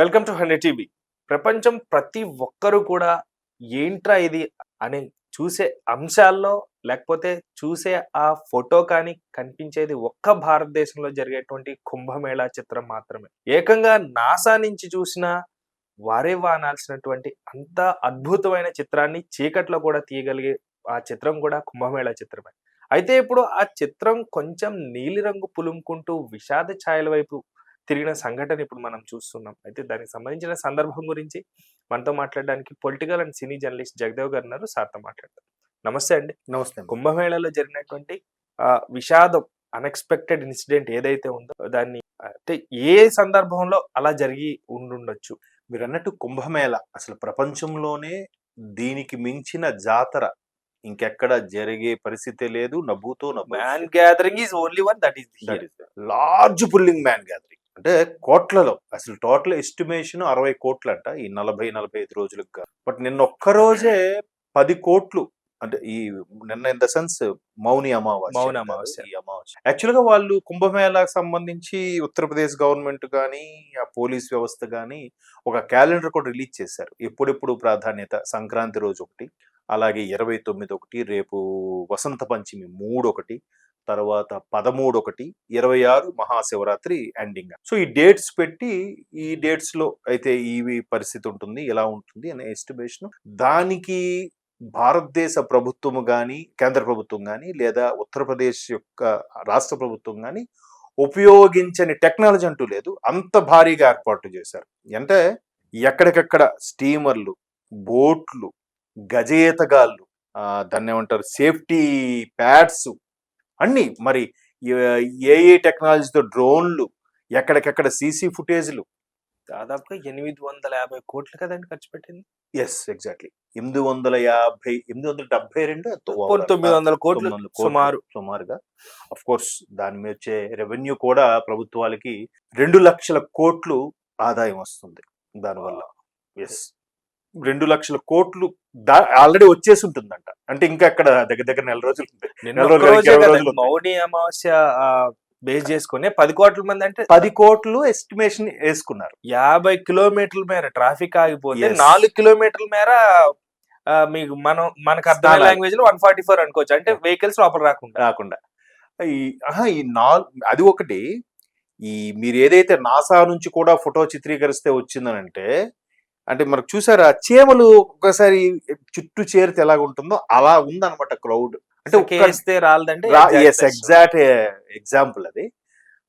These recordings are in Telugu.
Welcome to hundred TV. ప్రపంచం ప్రతి ఒక్కరూ కూడా ఏంట్రా ఇది అని చూసే అంశాల్లో లేకపోతే చూసే ఆ ఫోటో కానీ కనిపించేది ఒక్క భారతదేశంలో జరిగేటువంటి కుంభమేళా చిత్రం మాత్రమే. ఏకంగా నాసా నుంచి చూసిన వారే వానాల్సినటువంటి అంత అద్భుతమైన చిత్రాన్ని చీకట్లో కూడా తీయగలిగే ఆ చిత్రం కూడా కుంభమేళా చిత్రమే. అయితే ఇప్పుడు ఆ చిత్రం కొంచెం నీలిరంగు పులుముకుంటూ విషాద ఛాయల వైపు తిరిగిన సంఘటన ఇప్పుడు మనం చూస్తున్నాం. అయితే దానికి సంబంధించిన సందర్భం గురించి మనతో మాట్లాడడానికి political and cine journalist Jagadev గారు ఉన్నారు. సార్తో మాట్లాడతారు నమస్తే అండి. నమస్తే కుంభమేళాలో జరిగినటువంటి విషాదం అన్ఎక్స్పెక్టెడ్ ఇన్సిడెంట్ ఏదైతే ఉందో దాన్ని అంటే ఏ సందర్భంలో అలా జరిగి ఉండుండొచ్చు? మీరు అన్నట్టు కుంభమేళ అసలు ప్రపంచంలోనే దీనికి మించిన జాతర. ఇంకెక్కడ జరిగే పరిస్థితి లేదు నవ్వుతో man gathering is only one that is large pulling man gathering అంటే కోట్లలో అసలు టోటల్ ఎస్టిమేషన్ అరవై కోట్లు అంట ఈ నలభై నలభై ఐదు రోజులకు బట్ నిన్న ఒక్క రోజే పది కోట్లు అంటే ఈ నిన్న ఇన్ ద సెన్స్ మౌని అమావాస్య మౌని అమావాస్య. ఈ అమావాస్య. యాక్చువల్గా వాళ్ళు కుంభమేళాకు సంబంధించి ఉత్తరప్రదేశ్ గవర్నమెంట్ కానీ ఆ పోలీస్ వ్యవస్థ కానీ ఒక క్యాలెండర్ కూడా రిలీజ్ చేశారు. ఎప్పుడెప్పుడు ప్రాధాన్యత సంక్రాంతి రోజు ఒకటి అలాగే ఇరవై తొమ్మిది ఒకటి రేపు వసంత పంచమి మూడు ఒకటి తర్వాత పదమూడు ఒకటి ఇరవై ఆరు మహాశివరాత్రి ఎండింగ్. సో ఈ డేట్స్ పెట్టి ఈ డేట్స్లో అయితే ఈ పరిస్థితి ఉంటుంది ఎలా ఉంటుంది అనే ఎస్టిమేషన్. దానికి భారతదేశ ప్రభుత్వము కానీ కేంద్ర ప్రభుత్వం కానీ లేదా ఉత్తరప్రదేశ్ యొక్క రాష్ట్ర ప్రభుత్వం కానీ ఉపయోగించని టెక్నాలజీ అంటూ లేదు అంత భారీగా ఏర్పాటు చేశారు. అంటే ఎక్కడికక్కడ స్టీమర్లు బోట్లు గజేతగాళ్ళు దాన్ని ఏమంటారు సేఫ్టీ ప్యాడ్స్ అన్ని. మరి ఏ- ఏ ఏ టెక్నాలజీతో డ్రోన్లు ఎక్కడికక్కడ సీసీ ఫుటేజ్లు. దాదాపుగా ఎనిమిది వందల యాభై కోట్లు కదండి ఖర్చు పెట్టింది. ఎస్ ఎగ్జాక్ట్లీ ఎనిమిది వందల యాభై ఎనిమిది వందల డెబ్బై రెండు తొమ్మిది వందల కోట్లు సుమారు. సుమారుగా. అఫ్ కోర్స్ దాని మీద వచ్చే రెవెన్యూ కూడా ప్రభుత్వాలకి రెండు లక్షల కోట్లు ఆదాయం వస్తుంది దానివల్ల. ఎస్ రెండు లక్షల కోట్లు ఆల్రెడీ వచ్చేసి ఉంటుందంట. అంటే ఇంకా అక్కడ దగ్గర దగ్గర నెల రోజులు నెల రోజులు. మౌని అమావాస్య బేస్ చేసుకుని పది కోట్ల మంది అంటే పది కోట్లు ఎస్టిమేషన్ వేసుకున్నారు. యాభై కిలోమీటర్ల మేర ట్రాఫిక్ ఆగిపోతే. నాలుగు కిలోమీటర్ల మేర మీకు మనం మనకు అర్థమైన. లాంగ్వేజ్లో వన్ ఫార్టీ ఫోర్ అనుకోవచ్చు. అంటే వెహికల్స్ లోపల రాకుండా. రాకుండా. ఈ ఆహా, ఈ నాల్ అది ఒకటి. ఈ మీరు ఏదైతే నాసా నుంచి కూడా ఫోటో చిత్రీకరిస్తే వచ్చిందనంటే అంటే మనకు చూసారా చీమలు ఒక్కసారి చుట్టూ చేరితే ఎలాగ ఉంటుందో అలా ఉందన్నమాట క్రౌడ్ అంటే రాలదంటే ఎగ్జాక్ట్ ఎగ్జాంపుల్ అది.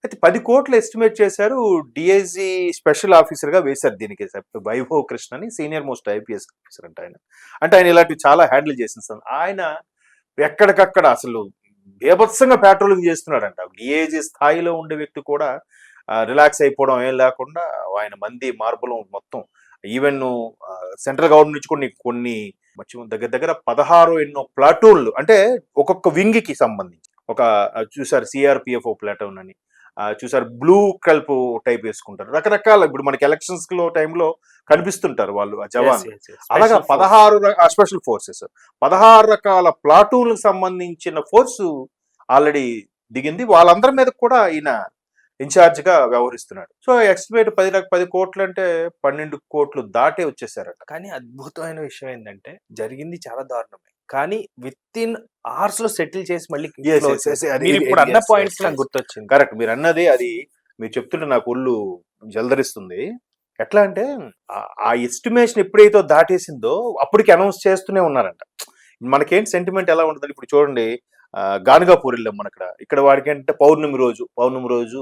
అయితే పది కోట్లు ఎస్టిమేట్ చేశారు డిఐజీ స్పెషల్ ఆఫీసర్గా వేశారు దీనికి. వైభవ్ కృష్ణ అని సీనియర్ మోస్ట్ ఐపీఎస్ ఆఫీసర్ అంట ఆయన. అంటే ఆయన ఇలాంటివి చాలా హ్యాండిల్ చేసిన ఆయన ఎక్కడికక్కడ అసలు బేభత్సంగా పెట్రోలింగ్ చేస్తున్నాడంట. డిఐజీ స్థాయిలో ఉండే వ్యక్తి కూడా రిలాక్స్ అయిపోవడం ఏం లేకుండా ఆయన మంది మార్పులు మొత్తం ఈవెన్ సెంట్రల్ గవర్నమెంట్ నుంచి కొన్ని కొన్ని మధ్య దగ్గర దగ్గర పదహారు ఎన్నో ప్లాటూన్లు అంటే ఒక్కొక్క వింగ్కి సంబంధించి. ఒక చూసారు సిఆర్పిఎఫ్ ప్లాటూన్ అని. చూసారు బ్లూ కల్ప్ టైప్ వేసుకుంటారు. రకరకాల ఇప్పుడు మనకి ఎలక్షన్స్లో టైంలో కనిపిస్తుంటారు వాళ్ళు ఆ జవాన్ అలాగా పదహారు స్పెషల్ ఫోర్సెస్ పదహారు రకాల ప్లాటూన్లకు సంబంధించిన ఫోర్స్ ఆల్రెడీ దిగింది. వాళ్ళందరి మీద కూడా ఈయన ఇన్ఛార్జ్గా వ్యవహరిస్తున్నాడు. సో ఎస్టిమేట్ పది లక్ష పది కోట్లు అంటే పన్నెండు కోట్లు దాటే వచ్చేసారట. కానీ అద్భుతమైన విషయం ఏంటంటే జరిగింది చాలా దారుణమే. కానీ విత్ ఇన్ అవర్స్లో సెటిల్ చేసి మళ్ళీ ఇప్పుడు అన్న పాయింట్స్ నాకు. గుర్తొచ్చింది. కరెక్ట్. మీరు అన్నది అది మీరు చెప్తుంటే నాకు ఒళ్ళు జలధరిస్తుంది ఎట్లా అంటే ఆ- ఎస్టిమేషన్ ఎప్పుడైతే దాటేసిందో అప్పటికి అనౌన్స్ చేస్తూనే ఉన్నారంట. మనకేంటి సెంటిమెంట్ ఎలా ఉంటుంది ఇప్పుడు చూడండి గానుగాపూర్ వెళ్ళాం మన ఇక్కడ ఇక్కడ వాడికి అంటే పౌర్ణమి రోజు పౌర్ణమి రోజు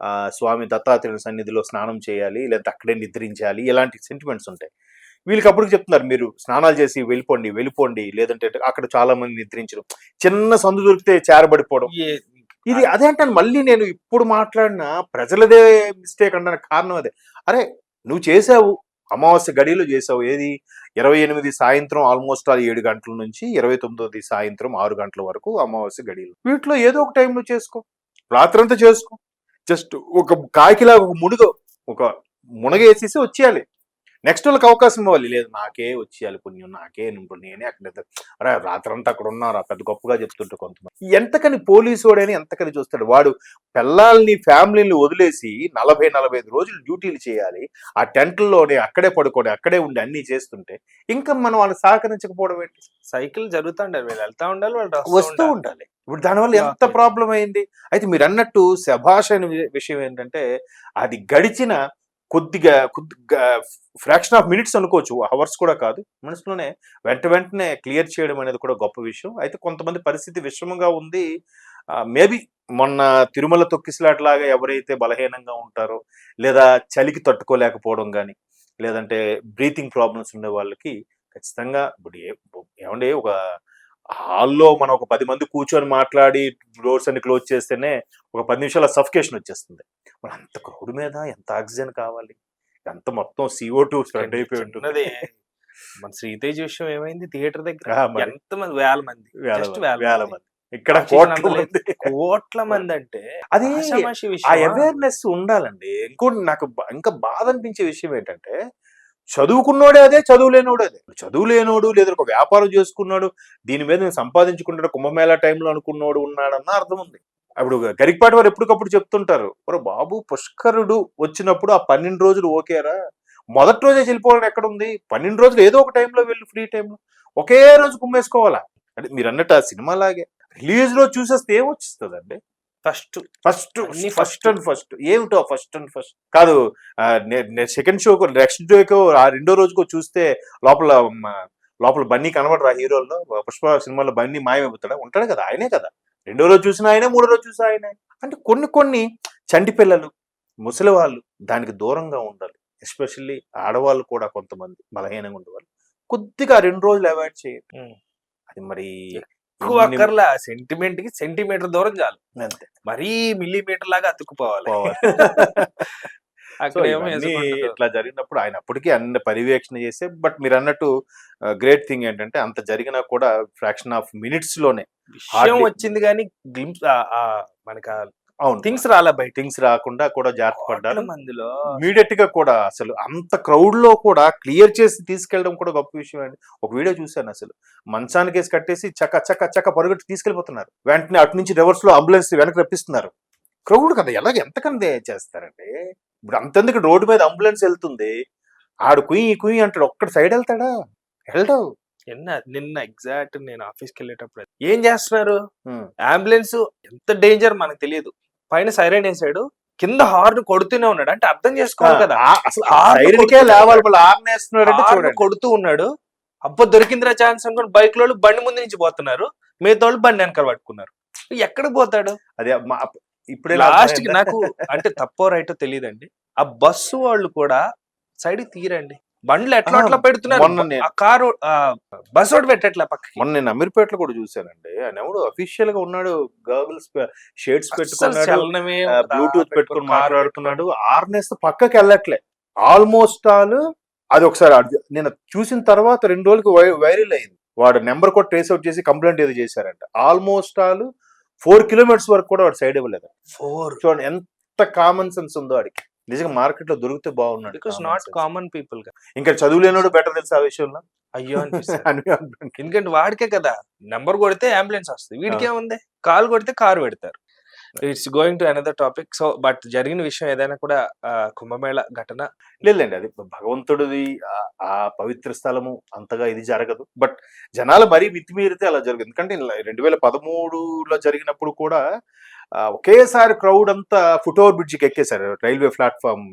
ఆ, స్వామి దత్తాత్రేయుల సన్నిధిలో స్నానం చేయాలి లేదంటే అక్కడే నిద్రించాలి ఇలాంటి సెంటిమెంట్స్ ఉంటాయి. వీళ్ళకి అప్పుడు చెప్తున్నారు మీరు స్నానాలు చేసి వెళ్ళిపోండి వెళ్ళిపోండి. లేదంటే అక్కడ చాలా మంది నిద్రించడం చిన్న సందు దొరికితే చేరబడిపోవడం. ఇది అదే అంటాను మళ్ళీ నేను ఇప్పుడు మాట్లాడిన ప్రజలదే మిస్టేక్ అంటాను కారణం అదే. అరే నువ్వు చేసావు అమావాస్య గడియలు చేసావు ఏది? ఇరవై ఎనిమిది సాయంత్రం ఆల్మోస్ట్ ఆ ఏడు గంటల నుంచి ఇరవై తొమ్మిది సాయంత్రం ఆరు గంటల వరకు అమావాస్య గడియలు. వీటిలో ఏదో ఒక టైంలో చేసుకో. రాత్రంతా చేసుకో. జస్ట్ ఒక కాకిలా ఒక మునుగ ఒక మునగేసేసి వచ్చేయాలి. నెక్స్ట్ వాళ్ళకి అవకాశం ఇవ్వాలి. లేదు నాకే వచ్చేయాలి పుణ్యం నాకే నింపు నేనే అక్కడ అరే రాత్రంతా అక్కడ ఉన్నారు పెద్ద గొప్పగా చెప్తుంటే కొంతమంది. ఎంతకని పోలీసు వాడని ఎంతకని చూస్తాడు? వాడు పిల్లల్ని ఫ్యామిలీని వదిలేసి నలభై నలభై ఐదు రోజులు డ్యూటీలు చేయాలి. ఆ టెంట్లోనే అక్కడే పడుకొని అక్కడే ఉండి అన్ని చేస్తుంటే ఇంకా మనం వాళ్ళు సహకరించకపోవడం ఏంటి? సైకిల్ జరుగుతుండాలి వీళ్ళు వెళ్తా ఉండాలి వాళ్ళు వస్తూ ఉండాలి. ఇప్పుడు దానివల్ల ఎంత. ప్రాబ్లం అయింది? అయితే మీరు అన్నట్టు శభాష్ అనే విషయం ఏంటంటే అది గడిచిన కొద్దిగా కొద్దిగా ఫ్రాక్షన్ ఆఫ్ మినిట్స్ అనుకోవచ్చు. అవర్స్ కూడా కాదు. మనసులోనే వెంట వెంటనే క్లియర్ చేయడం అనేది కూడా గొప్ప విషయం. అయితే కొంతమంది పరిస్థితి విషమంగా ఉంది. మేబీ మొన్న తిరుమల తొక్కిసలాట్లాగా ఎవరైతే బలహీనంగా ఉంటారో లేదా చలికి తట్టుకోలేకపోవడం కానీ లేదంటే బ్రీతింగ్ ప్రాబ్లమ్స్ ఉండే వాళ్ళకి ఖచ్చితంగా ఇప్పుడు ఏమంటే ఒక హాల్లో మనం ఒక పది మంది కూర్చొని మాట్లాడి డోర్స్ అన్ని క్లోజ్ చేస్తేనే ఒక పది నిమిషాల సఫికేషన్ వచ్చేస్తుంది. మరి అంత క్రౌడ్ మీద ఎంత ఆక్సిజన్ కావాలి? ఎంత మొత్తం సిఓ టూ స్ప్రెడ్ అయిపోయి ఉంటుంది. మన శ్రీతేజ్ విషయం ఏమైంది? థియేటర్ దగ్గర. ఎంత మంది? వేల మంది. వేల మంది, ఇక్కడ కోట్ల. మంది. అంటే అది ఆ? అవేర్నెస్ ఉండాలండి. ఇంకోటి నాకు ఇంకా బాధ అనిపించే విషయం ఏంటంటే చదువుకున్నోడే అదే చదువు లేనోడు అదే. చదువు లేనోడు లేదా ఒక వ్యాపారం చేసుకున్నాడు దీని మీద నేను సంపాదించుకుంటాడు కుంభమేళా టైంలో అనుకున్నోడు ఉన్నాడన్న అర్థం ఉంది. అప్పుడు గరికపాటి వారు ఎప్పటికప్పుడు చెప్తుంటారు మరి బాబు పుష్కరుడు వచ్చినప్పుడు ఆ పన్నెండు రోజులు ఓకేరా మొదటి రోజే చెల్లిపోవడం ఎక్కడ ఉంది పన్నెండు రోజులు ఏదో ఒక టైంలో వెళ్ళి ఫ్రీ టైంలో. ఒకే రోజు కుమ్మేసుకోవాలా? అంటే మీరు అన్నట్టు ఆ సినిమా లాగే. రిలీజ్లో చూసేస్తే ఏం వచ్చిస్తుందండి first. First first. And first. ఏమిటో ఫస్ట్ అండ్ ఫస్ట్? కాదు సెకండ్ షోకు నెక్స్ట్ డేకో ఆ రెండో రోజుకో చూస్తే లోపల లోపల బన్నీ కనబడరు ఆ హీరోల్లో. పుష్ప సినిమాలో బన్నీ మాయమైపోతాడా? ఉంటాడు కదా ఆయనే కదా. రెండో రోజు చూసిన ఆయనే మూడో రోజు చూసిన ఆయనే. అంటే కొన్ని కొన్ని చంటి పిల్లలు ముసలి వాళ్ళు దానికి దూరంగా ఉండాలి. ఎస్పెషల్లీ ఆడవాళ్ళు కూడా కొంతమంది బలహీనంగా ఉండేవాళ్ళు. కొద్దిగా రెండు రోజులు అవాయిడ్ చేయండి. ఉం. అది మరి ఎక్కువ అక్కర్లా సెంటిమెంట్కి సెంటీమీటర్ దూరం చాలు. అంతే. మరీ మిల్లీమీటర్ లాగా అతుక్కుపోవాలి. ఇట్లా జరిగినప్పుడు ఆయన అప్పటికీ అన్ని పర్యవేక్షణ చేసే బట్ మీరు అన్నట్టు గ్రేట్ థింగ్ ఏంటంటే అంత జరిగినా కూడా ఫ్రాక్షన్ ఆఫ్ మినిట్స్లోనే విషయం వచ్చింది కానీ గ్లింప్స్ మనకి అవును. థింగ్స్ రాలే బయట థింగ్స్ రాకుండా కూడా జాగ్రత్త పడ్డారు. మందిలో ఇమీడియట్గా కూడా అసలు అంత క్రౌడ్లో కూడా క్లియర్ చేసి తీసుకెళ్ళడం కూడా గొప్ప విషయం అండి. ఒక వీడియో చూశాను అసలు. మంచానికి వేసి కట్టేసి చక్క చక్క చక్క పరుగుటి తీసుకెళ్ళిపోతున్నారు. వెంటనే అటు నుంచి రివర్స్లో అంబులెన్స్ వెనక్కి రప్పిస్తున్నారు. క్రౌడ్ కదా ఎలాగ ఎంతకంది చేస్తారండి? ఇప్పుడు అంతెందుకు రోడ్డు మీద అంబులెన్స్ వెళ్తుంది. ఆడు కుయ్యి కుయ్యి అంటాడు. ఒక్కడ సైడ్ వెళ్తాడా? వెళ్ళడు. నిన్న నిన్న ఎగ్జాక్ట్ నేను ఆఫీస్కి వెళ్ళేటప్పుడు ఏం చేస్తున్నారు. అంబులెన్స్ ఎంత డేంజర్ మనకు తెలియదు. పైన సైరన్ వేసాడు. కింద హార్న్ కొడుతూనే ఉన్నాడు. అంటే అర్థం చేసుకోవాలి కదా. అసలు హార్న్ కొడుతూ ఉన్నాడు. అబ్బా దొరికిందిరా ఛాన్స్ అనుకుని బైక్లో బండి ముందు నుంచి పోతున్నారు. మిగతా వాళ్ళు బండి వెనకాల పట్టుకున్నారు. ఎక్కడ పోతాడు? అదే ఇప్పుడే లాస్ట్కి? నాకు అంటే తప్పో రైటో తెలియదండి. ఆ బస్సు వాళ్ళు కూడా సైడ్ తీరండి. బండ్లు ఎట్లా అట్లా పెడుతున్నారు? కారు బస్ ఒకటి పెట్టట్లే పక్కకి. మొన్న నేను అమీర్పేటలో కూడా చూశానండి. ఆయన ఎవడు అఫీషియల్గా ఉన్నాడు గర్ల్స్ షేడ్స్ పెట్టుకున్నాడు. బ్లూటూత్ పెట్టుకుని మాట్లాడుతున్నాడు. ఆర్నెస్ పక్కకి వెళ్ళట్లే. ఆల్మోస్ట్ ఆల్ అది ఒకసారి నేను చూసిన తర్వాత రెండు రోజులకి వైరల్ అయింది. వాడు నెంబర్ కూడా ట్రేస్ అవుట్ చేసి కంప్లైంట్ ఏదో చేశారంట. ఆల్మోస్ట్ ఆల్ ఫోర్ కిలోమీటర్స్ వరకు కూడా వాడు సైడ్ ఇవ్వలేదు. ఫోర్. చూడండి ఎంత కామన్ సెన్స్ ఉందో వాడికి నిజంగా మార్కెట్లో దొరికితే బాగున్నాడు బికాస్ నాట్. కామన్ పీపుల్గా ఇంకా చదువులేనోడు బెటర్ తెలుసు ఆ విషయంలో? అయ్యో. ఎందుకంటే వాడికే కదా నెంబర్ కొడితే అంబులెన్స్ వస్తుంది. వీడికి ఏముంది? కాల్ కొడితే కారు పెడతారు. It's going to another topic so but జరిగిన విషయం ఏదైనా కూడా కుంభమేళ ఘటన. లేదండి అది భగవంతుడిది ఆ- పవిత్ర స్థలము అంతగా ఇది జరగదు. బట్ జనాలు మరీ మితిమీరితే అలా జరగదు ఎందుకంటే రెండు వేల పదమూడులో జరిగినప్పుడు కూడా ఒకేసారి క్రౌడ్ అంతా ఫుట్ఓవర్ బ్రిడ్జికి ఎక్కేశారు. Railway platform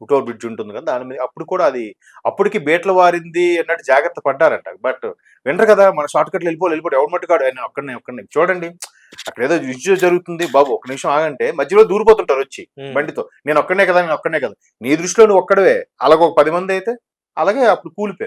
foot over bridge ఉంటుంది కదా దాని మీద అప్పుడు కూడా అది అప్పటికి బేట్ల వారింది అన్నట్టు జాగ్రత్త పడ్డారంట. బట్ వింటారు కదా మన షార్ట్ కట్లు వెళ్ళిపోవాలి వెళ్ళిపోయి ఎవరు మట్టుకాడు ఆయన ఒక్కడనే ఒక్కడనే చూడండి అక్కడ ఏదో విజయం జరుగుతుంది. బాబు ఒక నిమిషం ఆగంటే మధ్యలో దూరిపోతుంటారు వచ్చి బండితో. నేను ఒక్కనే కదా నేను ఒక్కనే కదా. నీ దృష్టిలో నువ్వు ఒక్కడవే. అలాగ ఒక పది మంది అయితే అలాగే అప్పుడు కూలిపోయింది